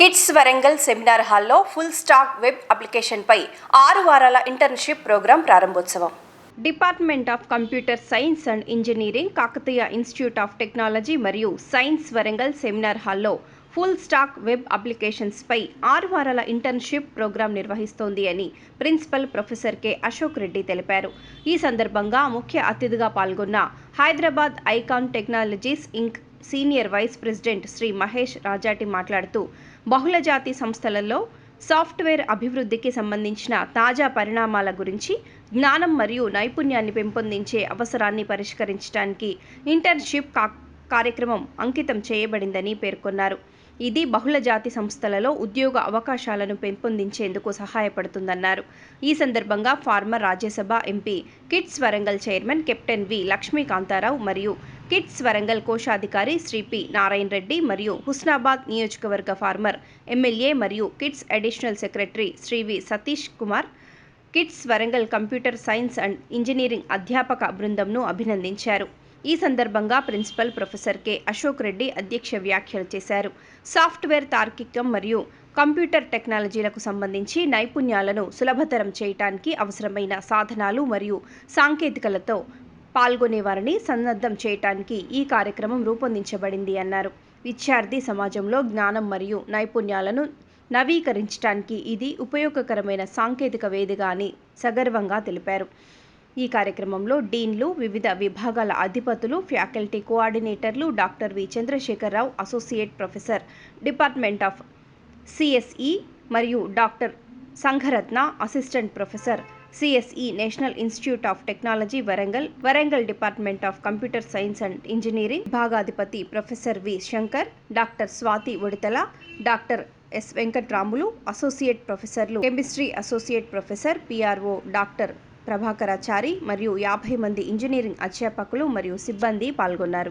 Kids Warangal seminar హాల్లో full stack web అప్లికేషన్పై ఆరు వారాల ఇంటర్న్షిప్ ప్రోగ్రాం ప్రారంభోత్సవం. Department of computer science and engineering Kakatiya institute of technology మరియు సైన్స్ వరంగల్ సెమినార్ హాల్లో ఫుల్ స్టాక్ వెబ్ అప్లికేషన్స్పై ఆరు వారాల ఇంటర్న్షిప్ ప్రోగ్రాం నిర్వహిస్తోంది అని principal professor K. Ashok Reddy తెలిపారు. ఈ సందర్భంగా ముఖ్య అతిథిగా పాల్గొన్న Hyderabad Icon Technologies Inc senior vice president Shri Mahesh Rajati మాట్లాడుతూ బహుళజాతి సంస్థలలో సాఫ్ట్వేర్ అభివృద్ధికి సంబంధించిన తాజా పరిణామాల గురించి జ్ఞానం మరియు నైపుణ్యాన్ని పెంపొందించే అవసరాన్ని పరిష్కరించడానికి ఇంటర్న్షిప్ కా కార్యక్రమం అంకితం చేయబడిందని పేర్కొన్నారు. ఇది బహుళజాతి సంస్థలలో ఉద్యోగ అవకాశాలను పెంపొందించేందుకు సహాయపడుతుందన్నారు. ఈ సందర్భంగా former Rajya Sabha MP KITS Warangal chairman captain V Lakshmikantha Rao మరియు కిట్స్ వరంగల్ కోశాధికారి శ్రీ పి నారాయణ రెడ్డి మరియు హుస్నాబాద్ నియోజకవర్గ ఫార్మర్ ఎమ్మెల్యే మరియు KITS additional secretary Shri V Satish Kumar KITS Warangal computer science and engineering అధ్యాపక బృందంను అభినందించారు. ఈ సందర్భంగా principal professor K. Ashok Reddy అధ్యక్ష వ్యాఖ్యలు చేశారు. సాఫ్ట్వేర్ తార్కికం మరియు కంప్యూటర్ టెక్నాలజీలకు సంబంధించి నైపుణ్యాలను సులభతరం చేయటానికి అవసరమైన సాధనాలు మరియు సాంకేతికలతో పాల్గొనేవారిని సన్నద్ధం చేయటానికి ఈ కార్యక్రమం రూపొందించబడింది అన్నారు. విద్యార్థి సమాజంలో జ్ఞానం మరియు నైపుణ్యాలను నవీకరించడానికి ఇది ఉపయోగకరమైన సాంకేతిక వేదిక అని సగర్వంగా తెలిపారు. ఈ కార్యక్రమంలో డీన్లు వివిధ విభాగాల అధిపతులు faculty కోఆర్డినేటర్లు doctor V. Chandrasekhara Rao associate professor department of CSE మరియు doctor Sangharatna assistant professor CSE national institute of technology Warangal Warangal department of computer science and engineering విభాగాధిపతి professor V. Shankar doctor Swathi Uditala doctor S. Venkatramulu associate ప్రొఫెసర్లు chemistry associate professor PRO doctor Prabhakarachari మరియు యాభై మంది engineering అధ్యాపకులు మరియు సిబ్బంది పాల్గొన్నారు.